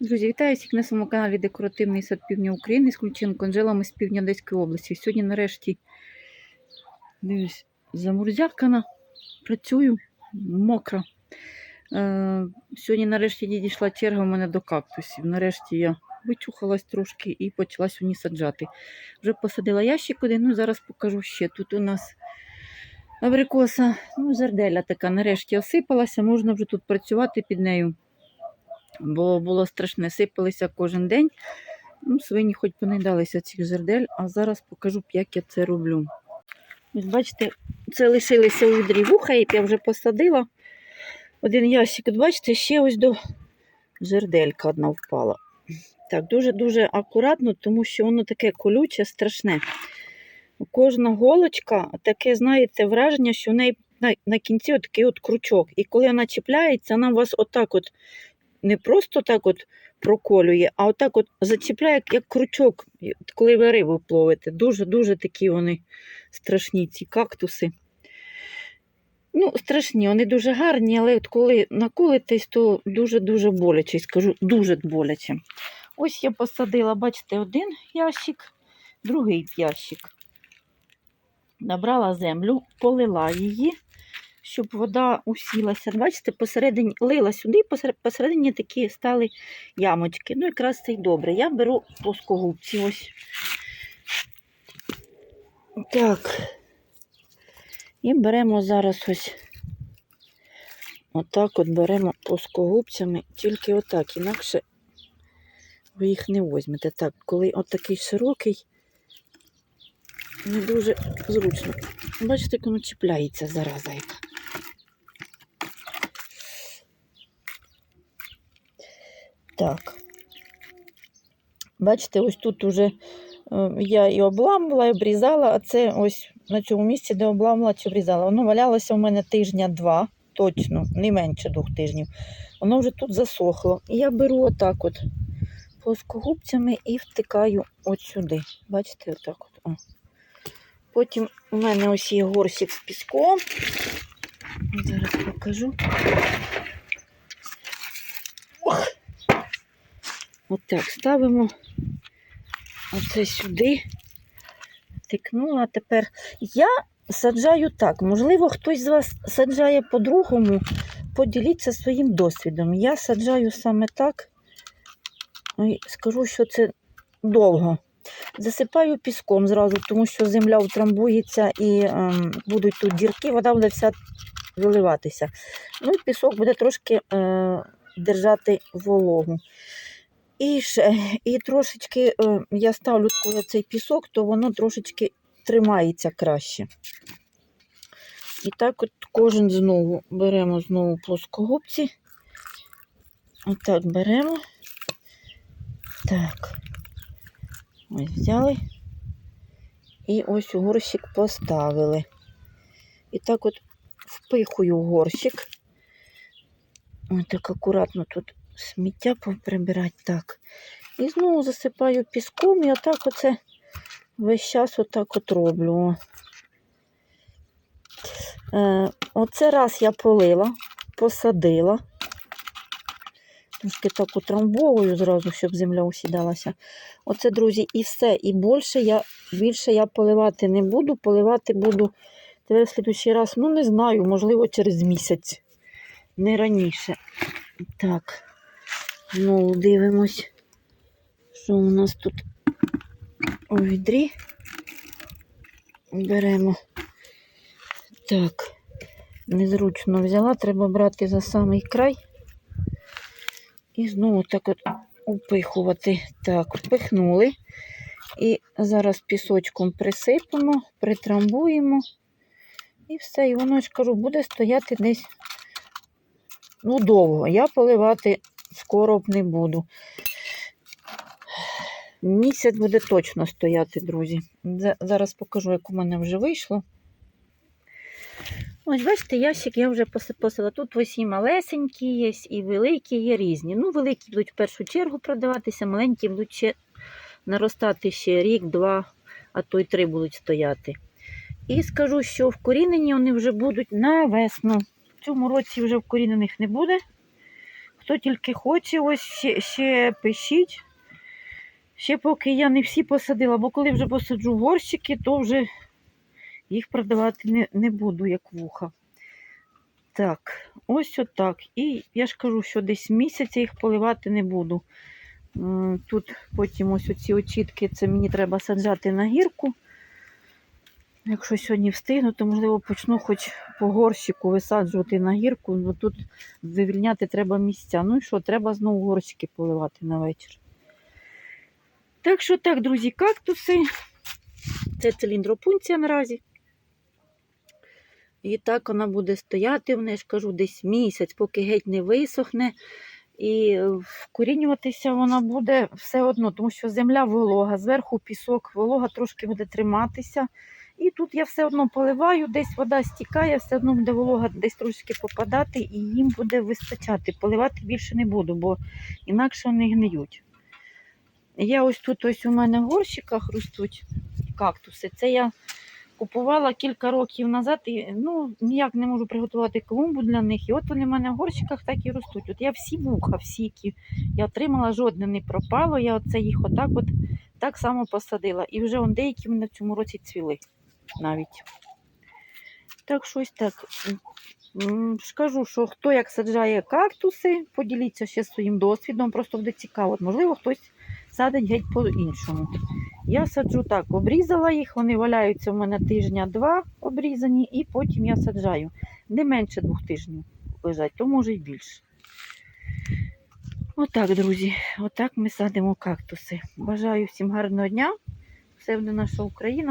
Друзі, вітаю всіх на своєму каналі Декоративний сад Півдня України з Ключенко Анжелами з півдня Одеської області. Сьогодні нарешті дивлюсь, замурзякана, працюю, мокра. Е, сьогодні нарешті дійшла черга в мене до кактусів. Нарешті я вичухалась трошки і почала сьогодні саджати. Вже посадила ящик один, ну зараз покажу ще. Тут у нас абрикоса, ну, зерделя така, нарешті осипалася, можна вже тут працювати під нею бо було страшне, сипалися кожен день. Ну, Свині хоч понаїдалися цих жердель, а зараз покажу, як я це роблю. Ось бачите, це лишилися у відрі вуха, як я вже посадила. Один ящик, от бачите, ще ось до жерделька одна впала. Так, дуже-дуже акуратно, тому що воно таке колюче, страшне. Кожна голочка, таке, знаєте, враження, що в неї на, на кінці от такий от крючок. І коли вона чіпляється, вона вас отак от не просто так от проколює, а отак от зачіпляє, як, крючок, коли ви рибу пловите. Дуже-дуже такі вони страшні, ці кактуси. Ну, страшні, вони дуже гарні, але от коли наколитесь, то дуже-дуже боляче, скажу, дуже боляче. Ось я посадила, бачите, один ящик, другий ящик. Набрала землю, полила її щоб вода усілася. Бачите, посередині лила сюди, посередині такі стали ямочки. Ну, якраз це й добре. Я беру плоскогубці. ось. Так. І беремо зараз ось отак от беремо плоскогубцями, тільки отак, інакше ви їх не візьмете. Так, коли отакий широкий, не дуже зручно. Бачите, як воно чіпляється зараза яка. Так. Бачите, ось тут уже е, я і обламувала, і обрізала, а це ось на цьому місці, де обламувала чи обрізала. Воно валялося у мене тижня два, точно, не менше двох тижнів. Воно вже тут засохло. І я беру отак от плоскогубцями і втикаю от сюди. Бачите, отак от. О. Потім у мене ось є горщик з піском. Зараз покажу. Отак ставимо оце сюди. Тикнула. Тепер я саджаю так. Можливо, хтось з вас саджає по-другому. Поділіться своїм досвідом. Я саджаю саме так. І скажу, що це довго. Засипаю піском зразу, тому що земля утрамбується і ем, будуть тут дірки, вода буде вся виливатися. Ну і пісок буде трошки е, держати вологу. І ще, і трошечки е, я ставлю коли цей пісок, то воно трошечки тримається краще. І так от кожен знову беремо знову плоскогубці. Отак беремо. Так. Ось взяли. І ось у горщик поставили. І так от впихую горщик. Ось так акуратно тут сміття прибирати так. І знову засипаю піском і отак оце весь час отак от роблю. Е, Оце раз я полила, посадила. Трошки так утрамбовую зразу, щоб земля усідалася. Оце, друзі, і все. І більше я більше я поливати не буду. Поливати буду тепер в слідущий раз, ну не знаю, можливо, через місяць, не раніше. Так. Знову дивимось, що у нас тут у відрі. Беремо. Так, незручно взяла, треба брати за самий край. І знову так от упихувати. Так, впихнули. І зараз пісочком присипемо, притрамбуємо. І все, і воно ж кажу, буде стояти десь ну, довго. Я поливати скоро б не буду. Місяць буде точно стояти, друзі. Зараз покажу, як у мене вже вийшло. Ось, бачите, ящик я вже посипала. Тут ось і малесенькі є, і великі є різні. Ну, великі будуть в першу чергу продаватися, маленькі будуть ще наростати ще рік, два, а то й три будуть стояти. І скажу, що вкорінені вони вже будуть на весну. В цьому році вже вкорінених не буде хто тільки хоче, ось ще, ще пишіть. Ще поки я не всі посадила, бо коли вже посаджу горщики, то вже їх продавати не, не буду, як вуха. Так, ось отак. І я ж кажу, що десь місяць їх поливати не буду. Тут потім ось оці очітки, це мені треба саджати на гірку. Якщо сьогодні встигну, то можливо почну хоч по горщику висаджувати на гірку, бо тут вивільняти треба місця. Ну і що, треба знову горщики поливати на вечір. Так що так, друзі, кактуси. Це циліндропунція наразі. І так вона буде стояти, в неї ж кажу, десь місяць, поки геть не висохне. І вкорінюватися вона буде все одно, тому що земля волога, зверху пісок, волога трошки буде триматися. І тут я все одно поливаю, десь вода стікає, все одно буде волога десь трошки попадати, і їм буде вистачати. Поливати більше не буду, бо інакше вони гниють. Я ось тут ось у мене в горщиках ростуть кактуси. Це я купувала кілька років назад і ну, ніяк не можу приготувати клумбу для них. І от вони в мене в горщиках так і ростуть. От я всі вуха, всі, які я отримала, жодне не пропало. Я оце їх отак от так само посадила. І вже он деякі мене в цьому році цвіли навіть. Так, щось так. Скажу, що хто як саджає кактуси, поділіться ще своїм досвідом, просто буде цікаво. Можливо, хтось садить геть по-іншому. Я саджу так, обрізала їх, вони валяються в мене тижня-два обрізані, і потім я саджаю. Не менше двох тижнів лежать, то може й більше. Отак, друзі, отак ми садимо кактуси. Бажаю всім гарного дня. Все буде наша Україна.